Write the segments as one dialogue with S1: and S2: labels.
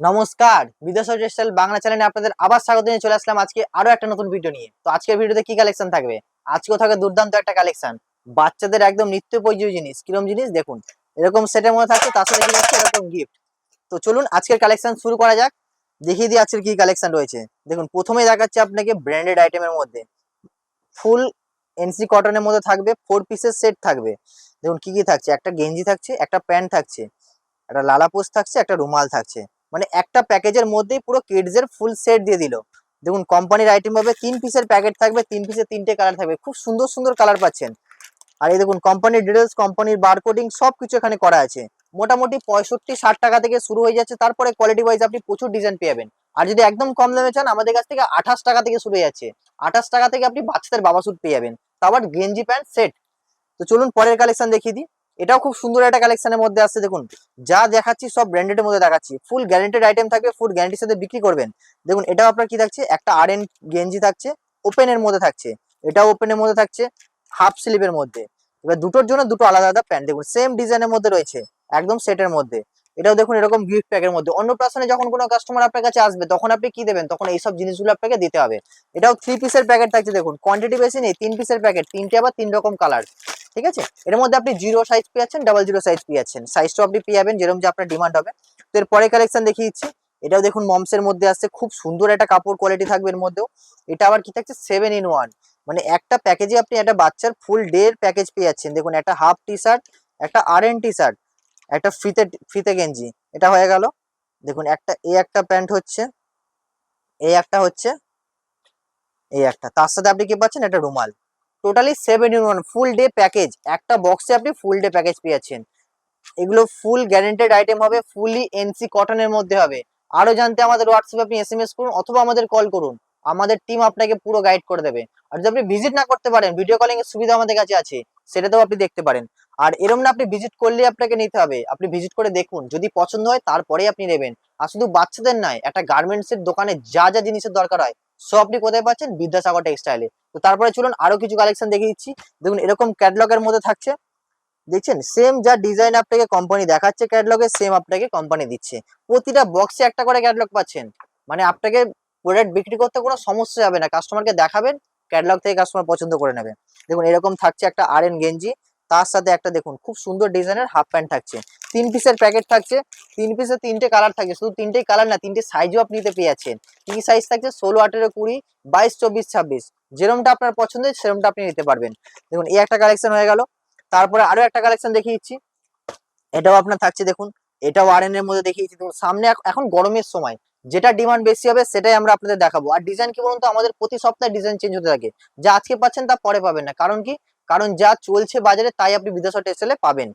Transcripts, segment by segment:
S1: নমস্কার বিদেশ টেক্সটাইল বাংলা চ্যানেলে আপনাদের আবার স্বাগত জানিয়ে চলে আসলাম আজকে আরও একটা নতুন ভিডিও নিয়ে। তো আজকের ভিডিওতে কি কালেকশন থাকবে? আজকেও থাকবে দুর্দান্ত একটা কালেকশন বাচ্চাদের একদম নিত্য প্রয়োজনীয় জিনিস। কীরকম জিনিস? দেখুন, এরকম সেটের মধ্যে থাকছে, তার সাথে কি এরকম গিফট তো চলুন, আজকের কালেকশন শুরু করা যাক। দেখিয়ে দিই আজকের কি কালেকশন রয়েছে। দেখুন, প্রথমেই দেখাচ্ছে আপনাকে ব্র্যান্ডেড আইটেমের মধ্যে। ফুল এনসি কটনের মধ্যে থাকবে ফোর পিসের সেট থাকবে। দেখুন, কি কি থাকছে? একটা গেঞ্জি থাকছে, একটা প্যান্ট থাকছে, একটা লালা পোস্ট থাকছে, একটা রুমাল থাকছে। মানে একটা প্যাকেজের মধ্যেই পুরো কিডস এর ফুল সেট দিয়ে দিল। দেখুন কোম্পানির আইটেম হবে তিন পিসের প্যাকেট থাকবে, তিন পিসের তিনটে কালার থাকবে। খুব সুন্দর সুন্দর কালার পাচ্ছেন। আর এই দেখুন কোম্পানির ডিটেলস কোম্পানির বারকোডিং সব কিছু এখানে করা আছে। মোটামুটি পঁয়ষট্টি, ষাট টাকা থেকে শুরু হয়ে যাচ্ছে। তারপরে কোয়ালিটি ওয়াইজ আপনি প্রচুর ডিজাইন পেয়ে যাবেন। আর যদি একদম কম দামে চান, আমাদের কাছ থেকে আঠাশ টাকা থেকে শুরু হয়ে যাচ্ছে। আঠাশ টাকা থেকে আপনি বাচ্চাদের বাবা স্যুট পেয়ে যাবেন। তারপর গেঞ্জি প্যান্ট সেট তো চলুন পরের কালেকশন দেখিয়ে দিই। এটাও খুব সুন্দর একটা কালেকশনের মধ্যে আসছে, দেখুন। যা দেখাচ্ছি সব ব্র্যান্ডেড মধ্যে দেখাচ্ছি। ফুল গ্যারেন্টেড আইটেম থাকবে ফুল গ্যারেন্টির সাথে বিক্রি করবেন। দেখুন, এটাও আপনার কি থাকছে? একটা আর এন গেঞ্জি থাকছে ওপেনের মধ্যে থাকছে। এটাও ওপেনের মধ্যে থাকছে হাফ স্লিভের মধ্যে। এবার দুটোর জন্য দুটো আলাদা আলাদা প্যান্ট। দেখুন সেম ডিজাইনের মধ্যে রয়েছে, একদম সেটের মধ্যে। এটাও দেখুন এরকম গিফট প্যাকের মধ্যে। অন্য প্রাসনে যখন কোনো কাস্টমার আপনার কাছে আসবে, তখন আপনি কি দেবেন? তখন এইসব জিনিসগুলো আপনাকে দিতে হবে। এটাও থ্রি পিসের প্যাকেট থাকছে দেখুন। কোয়ান্টিটি বেশি নেই, তিন পিসের প্যাকেট তিনটে আবার তিন রকম কালার ঠিক আছে? এর মধ্যে আপনি জিরো সাইজ পেয়ে যাচ্ছেন ডাবল জিরো সাইজ পেয়ে যাচ্ছেন। সাইজটাও আপনি পেয়ে যাবেন যেরকম যে আপনার ডিমান্ড হবে। তো এর পরে কালেকশন দেখিয়ে দিচ্ছি। এটাও দেখুন মমসের মধ্যে আসছে। খুব সুন্দর একটা কাপড় কোয়ালিটি থাকবে এর মধ্যেও। এটা আবার কি থাকছে? সেভেন ইন ওয়ান মানে একটা প্যাকেজে আপনি একটা বাচ্চার ফুল ডে প্যাকেজ পেয়ে যাচ্ছেন। দেখুন, একটা হাফ টি শার্ট একটা আর এন টি শার্ট একটা ফিতে ফিতে গেঞ্জি। এটা হয়ে গেল। দেখুন, একটা, এই একটা প্যান্ট হচ্ছে, এই একটা হচ্ছে, এই একটা। তার সাথে আপনি কি পাচ্ছেন? একটা রুমাল। Totally seven in one full day package একটা বক্সে আপনি ফুল ডে প্যাকেজ পেয়ে যাচ্ছেন এগুলো ফুল গ্যারেন্টেড আইটেম হবে ফুলি এনসি কটনের মধ্যে হবে। আরও জানতে আমাদের হোয়াটসঅ্যাপে আপনি এস এম এস করুন অথবা আমাদের কল করুন। আমাদের টিম আপনাকে পুরো গাইড করে দেবে। আর যদি আপনি ভিজিট না করতে পারেন ভিডিও কলিং এর সুবিধা আমাদের কাছে আছে, সেটাতেও আপনি দেখতে পারেন। আর এরম না আপনি ভিজিট করলে আপনাকে নিতে হবে। আপনি ভিজিট করে দেখুন, যদি পছন্দ হয় তারপরে আপনি নেবেন। আর শুধু বাচ্চাদের নয়, একটা গার্মেন্টস এর দোকানে যা যা জিনিসের দরকার হয়, সব আপনি কোথায় পাচ্ছেন? বিদ্যাসাগর টেক্সটাইলে তো তারপরে চলুন আরও কিছু কালেকশন দেখিয়ে দিচ্ছি। দেখুন, এরকম ক্যাটলগের মধ্যে থাকছে। দেখছেন? সেম যা ডিজাইন আপনাকে কোম্পানি দেখাচ্ছে ক্যাটলগে সেম আপনাকে কোম্পানি দিচ্ছে। প্রতিটা বক্সে একটা করে ক্যাটলগ পাচ্ছেন। মানে আপনাকে প্রোডাক্ট বিক্রি করতে কোনো সমস্যা যাবে না। কাস্টমারকে দেখাবেন ক্যাটলগ থেকে কাস্টমার পছন্দ করে নেবে। দেখুন, এরকম থাকছে একটা আর এন গেঞ্জি তার সাথে একটা দেখুন, খুব সুন্দর ডিজাইনের হাফ প্যান্ট থাকছে। তিন পিসের প্যাকেট থাকছে, তিন পিসের তিনটে কালার থাকছে শুধু তিনটেই কালার না, তিনটে সাইজও আপনি নিতে পেয়ে যাচ্ছেন কি সাইজ থাকছে? ষোলো, আঠেরো, কুড়ি, বাইশ, চব্বিশ, ছাব্বিশ। যেরমটা আপনার পছন্দ সেরমটা আপনি নিতে পারবেন। দেখুন, এই একটা কালেকশন হয়ে গেল। তারপরে আরও একটা কালেকশন দেখিয়ে দিচ্ছি। এটাও আপনার থাকছে, দেখুন, এটাও আর এর মধ্যে দেখিয়েছি দেখুন, সামনে এখন গরমের সময়, যেটা ডিমান্ড বেশি হবে, সেটাই আমরা আপনাদের দেখাবো। আর ডিজাইন কি বলুন তো, আমাদের প্রতি সপ্তাহে ডিজাইন চেঞ্জ হতে থাকে। যা আজকে পাচ্ছেন তা পরে পাবেন না। কারণ কি? কারণ যা চলছে বাজারে তাই আপনি বিদেশ টেক্সটাইলে পাবেন।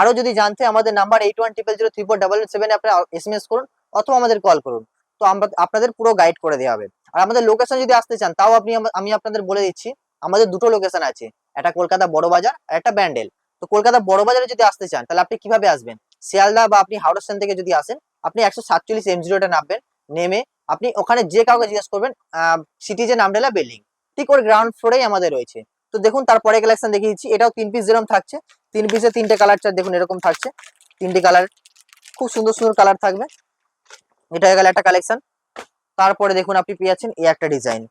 S1: আরও যদি জানতে আমাদের number eight one triple zero three four double eight seven আপনারা এস এম এস করুন অথবা আমাদের কল করুন। তো আমরা, আপনাদের পুরো গাইড করে দেওয়া হবে। আর আমাদের লোকেশন যদি আসতে চান, তাও আপনি আমি আপনাদের বলে দিচ্ছি, আমাদের দুটো লোকেশন আছে। একটা কলকাতা বড় বাজার আর একটা ব্যান্ডেল। তো কলকাতা বড় বাজারে যদি আসতে চান, তাহলে আপনি কীভাবে আসবেন? শিয়ালদা বা আপনি হাওড়া স্টেশন থেকে যদি আসেন, আপনি একশো সাতচল্লিশ এম জিরোটা নামবেন, নেমে আপনি ওখানে যে কাউকে জিজ্ঞেস করবেন সিটিজেন আমডেলা বিল্ডিং ঠিক ওর গ্রাউন্ড ফ্লোরেই আমাদের রয়েছে। তো দেখুন তারপরে কালেকশন দেখিয়ে দিচ্ছি এটাও তিন পিস যেরকম থাকছে, তিন পিসে তিনটে কালার চার দেখুন, এরকম থাকছে। তিনটে কালার খুব সুন্দর সুন্দর কালার থাকবে। এটা হয়ে গেল একটা কালেকশন তারপরে দেখুন, আপনি পেয়ে যাচ্ছেন এই একটা ডিজাইন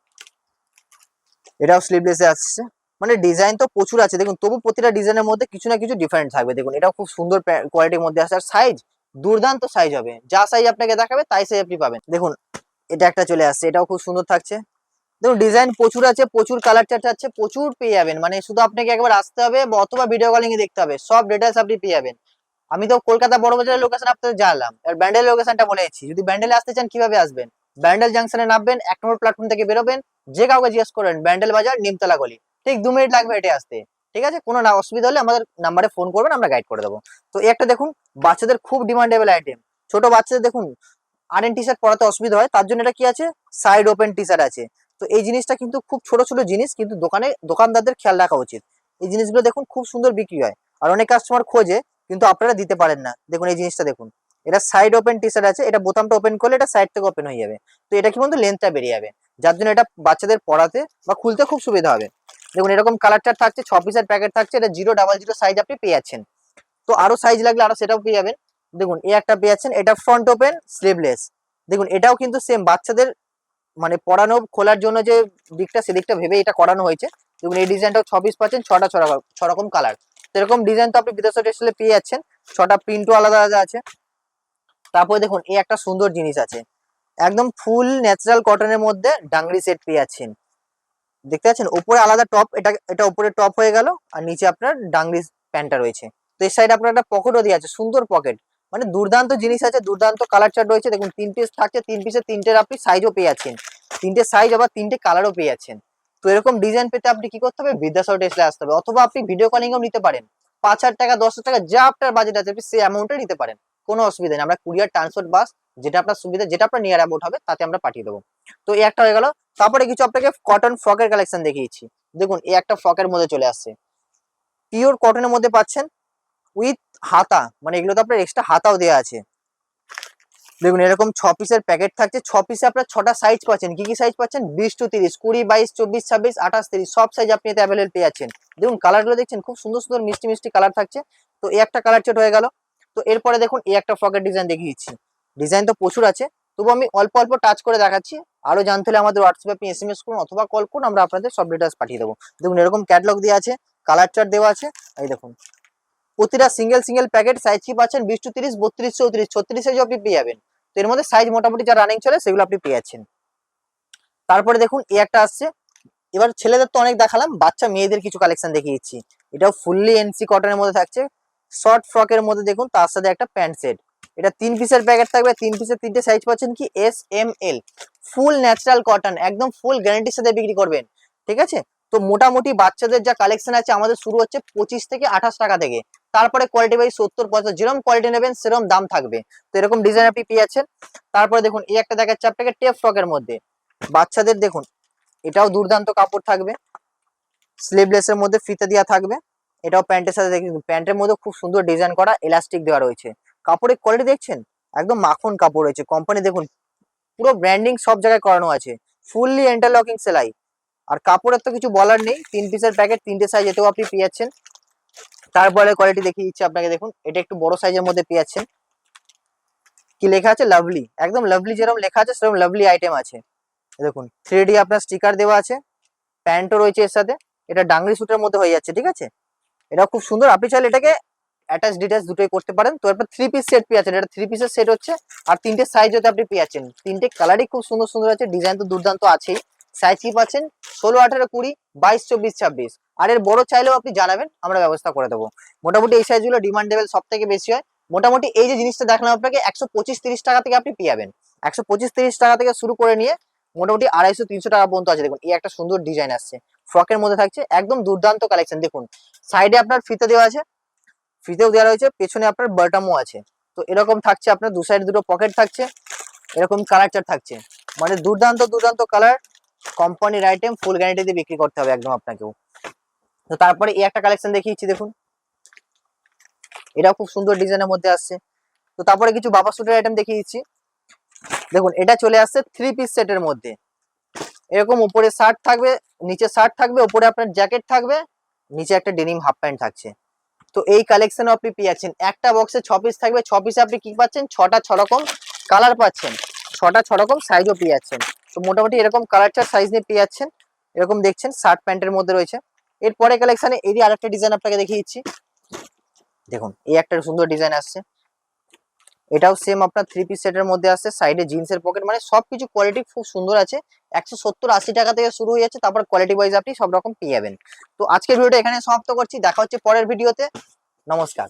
S1: এটাও স্লিভলেসে আসছে। মানে ডিজাইন তো প্রচুর আছে। দেখুন, তবু প্রতিটা ডিজাইনের মধ্যে কিছু না কিছু ডিফারেন্ট থাকবে। দেখুন, এটাও খুব সুন্দর কোয়ালিটির মধ্যে আসছে। আর সাইজ দুর্দান্ত সাইজ হবে। যা সাইজ আপনাকে দেখাবে, তাই সাইজ আপনি পাবেন। দেখুন, এটা একটা চলে আসছে। এটাও খুব সুন্দর থাকছে। দেখুন ডিজাইন প্রচুর আছে, প্রচুর কালার চার্ট আছে, প্রচুর পেয়ে যাবেন। মানে শুধু আপনাকে একবার আসতে হবে অথবা ভিডিও কলিং এ দেখতে হবে, সব ডিটেলস আপনি পেয়ে যাবেন। আমি তো কলকাতা বড় বাজারের লোকেশন আপনাদের জানলাম। আর ব্যান্ডেল লোকেশনটা বলে দিচ্ছি যদি ব্যান্ডেলে আসতে চান, কীভাবে আসবেন? ব্যান্ডেল জাংশনে নামবেন, এক নম্বর প্ল্যাটফর্ম থেকে বেরোবেন, যে কাউকে জিজ্ঞেস করবেন, ব্যান্ডেল বাজার, নিমতলা গলি। ঠিক দু মিনিট লাগবে হেঁটে আসতে। ঠিক আছে? কোনো না, অসুবিধা হলে আমাদের নাম্বারে ফোন করবেন, আমরা গাইড করে দেবো। তো এই একটা দেখুন, বাচ্চাদের খুব ডিমান্ডেবল আইটেম ছোট বাচ্চাদের দেখুন আর এন টি শার্ট পরাতে অসুবিধা হয়, তার জন্য এটা কি আছে? সাইড ওপেন টি শার্ট আছে। তো এই জিনিসটা কিন্তু খুব ছোট ছোট জিনিস, কিন্তু দোকানে, দোকানদারদের খেয়াল রাখা উচিত। এই জিনিসগুলো দেখুন, খুব সুন্দর বিক্রি হয়। আর অনেক কাস্টমার খোঁজে, কিন্তু আপনারা দিতে পারেন না। দেখুন এই জিনিসটা দেখুন। এটা সাইড ওপেন টি শার্ট আছে, এটা বোতামটা ওপেন করলে এটা সাইড থেকে ওপেন হয়ে যাবে। তো এটা কি বলতো লেন্থটা বেরিয়ে যাবে। যার জন্য এটা বাচ্চাদের পড়াতে বা খুলতে খুব সুবিধা হবে। দেখুন, এরকম কালার চার্ট থাকছে, ছ পিসের প্যাকেট থাকছে, এটা জিরো ডাবল জিরো সাইজ আপনি পেয়ে যাচ্ছেন। তো আরও সাইজ লাগলে আরও সেটাও পেয়ে যাবেন। দেখুন, এই একটা পেয়ে যাচ্ছেন, এটা ফ্রন্ট ওপেন স্লিভলেস দেখুন, এটাও কিন্তু সেম বাচ্চাদের মানে পড়ানো খোলার জন্য যে দিকটা সেদিকটা ভেবে এটা করানো হয়েছে। দেখুন, এই ডিজাইনটাও ছ পিস পাচ্ছেন, ছটা ছ রকম কালার এরকম ডিজাইন তো আপনি বিদেশ টেক্সটাইলে পেয়ে যাচ্ছেন। ছটা প্রিন্টও আলাদা আলাদা আছে। তারপরে দেখুন, এই একটা সুন্দর জিনিস আছে। একদম ফুল ন্যাচারাল কটনের মধ্যে ডাংরি সেট পেয়ে যাচ্ছেন। দেখতে পাচ্ছেন? উপরে আলাদা টপ এটা এটা উপরে টপ হয়ে গেল, আর নিচে আপনার ডাংরি প্যান্টটা রয়েছে। তো এই সাইডে আপনার একটা পকেটও দিয়ে আছে, সুন্দর পকেট মানে দুর্দান্ত জিনিস আছে, দুর্দান্ত কালার চার্ট রয়েছে। দেখুন, তিন পিস থাকছে, তিন পিসে তিনটের আপনি সাইজও পেয়ে যাচ্ছেন। তিনটে সাইজ আবার তিনটে কালারও পেয়ে যাচ্ছেন। তো এরকম ডিজাইন পেতে আপনি কি করতে হবে? বিদ্যাসাগর টেসলে আসতে হবে। অথবা আপনি ভিডিও কলিংও নিতে পারেন। পাঁচ হাজার টাকা, দশ টাকা, যা আপনার বাজেট আছে, আপনি সেই অ্যামাউন্টে নিতে পারেন। কোনো অসুবিধা নেই। আমরা কুরিয়ার ট্রান্সপোর্ট বাস যেটা আপনার সুবিধা, যেটা আপনার নিয়ার অ্যামাউন্ট হবে, তাতে আমরা পাঠিয়ে দেবো। তো এই একটা হয়ে গেল। তারপরে কিছু আপনাকে কটন ফ্রকের কালেকশন দেখিয়েছি। দেখুন, এই একটা ফ্রকের মধ্যে চলে আসছে। পিওর কটনের মধ্যে পাচ্ছেন উইথ হাতা মানে এগুলো তো আপনার এক্সট্রা হাতাও দেওয়া আছে। দেখুন, এরকম ছ পিসের প্যাকেট থাকছে। ছ পিসে আপনার ছটা সাইজ পাচ্ছেন। কি কি সাইজ পাচ্ছেন? বিশ টু তিরিশ, কুড়ি, বাইশ, চব্বিশ, ছাব্বিশ, আঠাশ, তিরিশ, সব সাইজ আপনি এতে অ্যাভেলেবল পেয়ে যাচ্ছেন। দেখুন কালারগুলো দেখছেন? খুব সুন্দর সুন্দর, মিষ্টি মিষ্টি কালার থাকছে। তো এই একটা কালার চেট হয়ে গেল। তো এরপরে দেখুন, এই একটা ফ্রকের ডিজাইন দেখিয়ে দিচ্ছি। ডিজাইন তো প্রচুর আছে। তবু আমি অল্প অল্প টাচ করে দেখাচ্ছি। আরও জানতে হলে আমাদের হোয়াটসঅ্যাপে আপনি এস এম এস করুন অথবা কল করুন, আমরা আপনাদের সব ডিটেলস পাঠিয়ে দেবো। দেখুন, এরকম ক্যাটলগ দেওয়া আছে কালার চার্ট দেওয়া আছে। এই দেখুন। প্রতিটা সিঙ্গেল সিঙ্গেল প্যাকেট সাইজ কি পাচ্ছেন? বিশ টু তিরিশ, বত্রিশ চৌত্রিশ, ছত্রিশ সাইজ আপনি পেয়ে যাবেন। তো এর মধ্যে সাইজ মোটামুটি যা রানিং চলে সেগুলো আপনি পেয়ে যাচ্ছেন। তারপরে দেখুন, এই একটা আসছে। এবার ছেলেদের তো অনেক দেখালাম, বাচ্চা মেয়েদের কিছু কালেকশন দেখিয়ে দিচ্ছি। এটাও ফুললি এনসি কটনের মধ্যে থাকছে। শর্ট ফ্রকের মধ্যে দেখুন, তার সাথে একটা প্যান্ট সেট এটা তিন পিসের প্যাকেট থাকবে, তিন পিসের তিনটে সাইজ পাচ্ছেন কি? S M L full natural cotton একদম ফুল গ্যারান্টির সাথে বিক্রি করবেন। ঠিক আছে? তো মোটামুটি বাচ্চাদের যা কালেকশন আছে, আমাদের শুরু হচ্ছে পঁচিশ থেকে আঠাশ টাকা থেকে। তারপরে কোয়ালিটি বাই সত্তর, পঁচাত্তর যেরকম কোয়ালিটি নেবেন সেরকম দাম থাকবে। তো এরকম ডিজাইন আপনি পেয়ে যাচ্ছেন। তারপরে দেখুন, এই একটা দেখাচ্ছে আপনাকে টেপ ফ্রকের মধ্যে। বাচ্চাদের দেখুন, এটাও দুর্দান্ত কাপড় থাকবে। স্লিভলেস এর মধ্যে ফিতে দেওয়া থাকবে। এটাও প্যান্টের সাথে দেখুন, প্যান্টের মধ্যে খুব সুন্দর ডিজাইন করা এলাস্টিক দেওয়া রয়েছে। কাপড়ের কোয়ালিটি দেখছেন? একদম মাখন কাপড় রয়েছে। কোম্পানি দেখুন, পুরো ব্র্যান্ডিং সব জায়গায় করানো আছে। ফুললি ইন্টারলকিং সেলাই। আর কাপড়ের তো কিছু বলার নেই। তিন পিসের প্যাকেট তিনটে সাইজ এতেও আপনি পেয়ে যাচ্ছেন। তারপরে কোয়ালিটি দেখিয়ে দিচ্ছি আপনাকে, দেখুন, এটা একটু বড় সাইজের মধ্যে পেয়ে যাচ্ছেন। কি লেখা আছে? লাভলি একদম লাভলি যেরকম লেখা আছে, সেরকম লাভলি আইটেম আছে। দেখুন থ্রি আপনার স্টিকার দেওয়া আছে, প্যান্টও রয়েছে এর সাথে, এটা ডাংরি স্যুটের মধ্যে হয়ে যাচ্ছে, ঠিক আছে? এটা খুব সুন্দর। আপনি চাইলে এটাকে অ্যাটাচ ডিটাচ দুটোই করতে পারেন। তো এরপর থ্রি পিস সেট পেয়ে আছেন এটা থ্রি পিসের সেট হচ্ছে, আর তিনটে সাইজ হতে আপনি পেয়ে যাচ্ছেন। তিনটে কালারই খুব সুন্দর সুন্দর আছে। ডিজাইন তো দুর্দান্ত আছেই। সাইজ কি পাচ্ছেন? ষোলো, আঠারো, কুড়ি, বাইশ, চব্বিশ, ছাব্বিশ। আর এর বড় চাইলেও আপনি জানাবেন, আমরা ব্যবস্থা করে দেবো। মোটামুটি এই সাইজগুলো ডিমান্ডেবল সব থেকে বেশি হয়। মোটামুটি এই যে জিনিসটা দেখলাম আপনাকে, একশো পঁচিশ, তিরিশ টাকা থেকে আপনি পেয়ে যাবেন একশো পঁচিশ, তিরিশ টাকা থেকে শুরু করে নিয়ে মোটামুটি আড়াইশো, তিনশো টাকা পর্যন্ত আছে। দেখুন, এই একটা সুন্দর ডিজাইন আসছে। ফ্রকের মধ্যে থাকছে একদম দুর্দান্ত কালেকশন দেখুন সাইডে আপনার ফিতে দেওয়া আছে। ফিতেও দেওয়া রয়েছে, পেছনে আপনার বাটামও আছে। তো এরকম থাকছে আপনার, দু সাইড দুটো পকেট থাকছে। এরকম কালার চার থাকছে। মানে দুর্দান্ত দুর্দান্ত কালার কোম্পানির আইটেম ফুল গ্যারান্টি দিয়ে বিক্রি করতে হবে একদম আপনাকেও। তো তারপরে এই একটা কালেকশন দেখিয়েছি, দেখুন। এটা খুব সুন্দর ডিজাইনের মধ্যে আসছে। তো তারপরে কিছু বাবা সুটের আইটেম দেখিয়ে দিচ্ছি দেখুন, এটা চলে আসছে থ্রি পিস সেটের মধ্যে। এরকম উপরে শার্ট থাকবে, নিচে শার্ট থাকবে, উপরে আপনার জ্যাকেট থাকবে, নিচে একটা ডেনিম হাফ প্যান্ট থাকছে। তো এই কালেকশনও আপনি পেয়ে যাচ্ছেন। একটা বক্সে ছ পিস থাকবে, ছ পিসে আপনি কি পাচ্ছেন? ছটা ছ রকম কালার পাচ্ছেন। ছটা, ছ রকম সাইজও পেয়ে যাচ্ছেন। তো মোটামুটি এরকম কালার চার সাইজ নিয়ে পেয়ে যাচ্ছেন। এরকম দেখছেন শার্ট প্যান্টের মধ্যে রয়েছে। এরপরে কালেকশনে এরই আরেকটা ডিজাইন আপনাকে দেখিয়ে দিচ্ছি। দেখুন, এই একটা সুন্দর ডিজাইন আসছে। এটাও সেম আপনার থ্রি পিস সেটের মধ্যে আসছে সাইডে জিন্সের পকেট মানে সবকিছু কোয়ালিটি খুব সুন্দর আছে। একশো সত্তর, আশি টাকা থেকে শুরু হয়ে যাচ্ছে, তারপর কোয়ালিটি ওয়াইজ আপনি সব রকম পেয়ে যাবেন। তো আজকের ভিডিওটা এখানে সমাপ্ত করছি। দেখা হচ্ছে পরের ভিডিওতে নমস্কার।